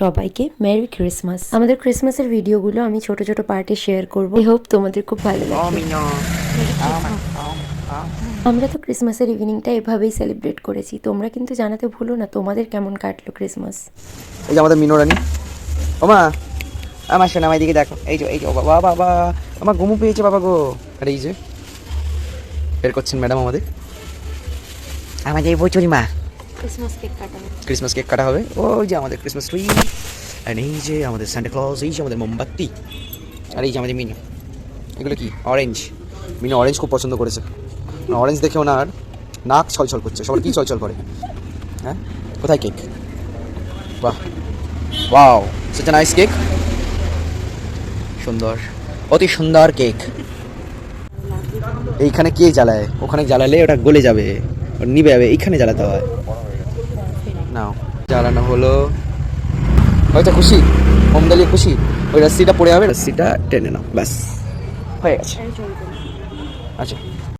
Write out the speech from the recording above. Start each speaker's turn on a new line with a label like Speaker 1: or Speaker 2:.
Speaker 1: সবাইকে merry Christmas আমাদের ক্রিসমাসের ভিডিওগুলো আমি ছোট ছোট পার্টে শেয়ার করব। আই হোপ তোমাদের খুব ভালো লাগবে। আমরা তো ক্রিসমাসের ইভিনিংটা এভাবেই সেলিব্রেট করেছি। তোমরা কিন্তু জানাতে ভুলো না তোমাদের কেমন কাটলো ক্রিসমাস
Speaker 2: এই যে আমাদের মিনোরানি ওমা আমার শোনা আমার দিকে দেখো। এই যে এই যে বাবা বাবা আমার ঘুমু পেয়েছে বাবা গো। আর এই যে বের করছেন ম্যাডাম আমাদের। আমাদের এই বছরই মা।
Speaker 1: ক্রিসমাস কেক
Speaker 2: কাটা হবে। ওই যে আমাদের ক্রিসমাস ট্রি আর এই যে আমাদের সান্টা ক্লজ এই যে আমাদের মোমবাতি, আর এই যে আমাদের মিনু এগুলো কি? অরেঞ্জ মিনু অরেঞ্জ খুব পছন্দ করেছে। অরেঞ্জ দেখে ওনার নাক ছলছল করছে। সবার কি ছলছল করে? হ্যাঁ? কোথায় কেক বাহ। ওয়াও a নাইস কেক সুন্দর। অতি সুন্দর কেক এইখানে কে জ্বালায়? ওখানে জ্বালালে ওটা গলে যাবে। নিবে যাবে এইখানে জ্বালাতে হয়। নাও জ্বালানো হলো হয়তো খুশি মোম জ্বালিয়ে খুশি ওই রাস্সিটা পড়ে যাবে রাস্সিটা টেনে নাও ব্যাস হয়ে গেছে আচ্ছা